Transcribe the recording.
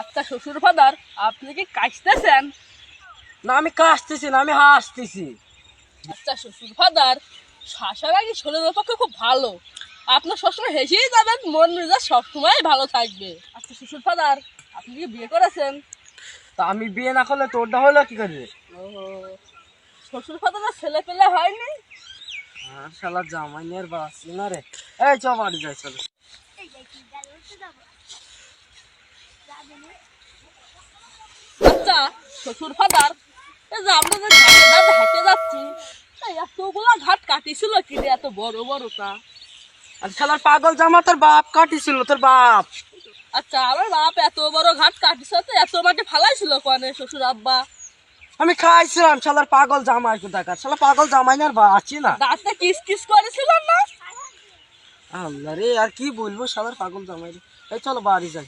আচ্ছা শ্বশুর ফাদার আপনি কি কাশতেছেন? না আমি কাশতেছি না আমি হাসতেছি। আচ্ছা শ্বশুর ফাদার শাসারাগি শরীরের পক্ষে খুব ভালো? আপনার সবসময় হেসেই যাবেন মন মেজাজ সবসময় ভালো থাকবে। আচ্ছা শ্বশুর ফাদার আপনি কি বিয়ে করেছেন? তা আমি বিয়ে না করলে তোরটা হলো কি করে? ও শ্বশুর ফাদারের ছেলে পেলে হয়নি? আর শালা জামাই নিয়ে বাঁচছি না রে। এই চ বাড়ি যাই চলো। আচ্ছা শ্বশুর ফাদার এই যে আমরা যে ঘাটে ঘাটে হেঁটে যাচ্ছি এতগুলা ঘাট কাটিছিল কি রে এত বড় বড়টা? আর শালার পাগল জামা তোর বাপ কাটিছিল তোর বাপ। আচ্ছা আমার বাপ এত বড় ঘাট এত মাটি ফালাইছিল কনে শ্বশুর আব্বা? আমি খাইছিলাম শালার পাগল জামাই কোথাকার? শালা পাগল জামাই নিয়ে আর বাঁচি না। কিস কিস করেছিলাম না? আল্লাহ রে আর কি বলব সাদার পাগল জামাই রে। এই চলো বাড়ি যাই।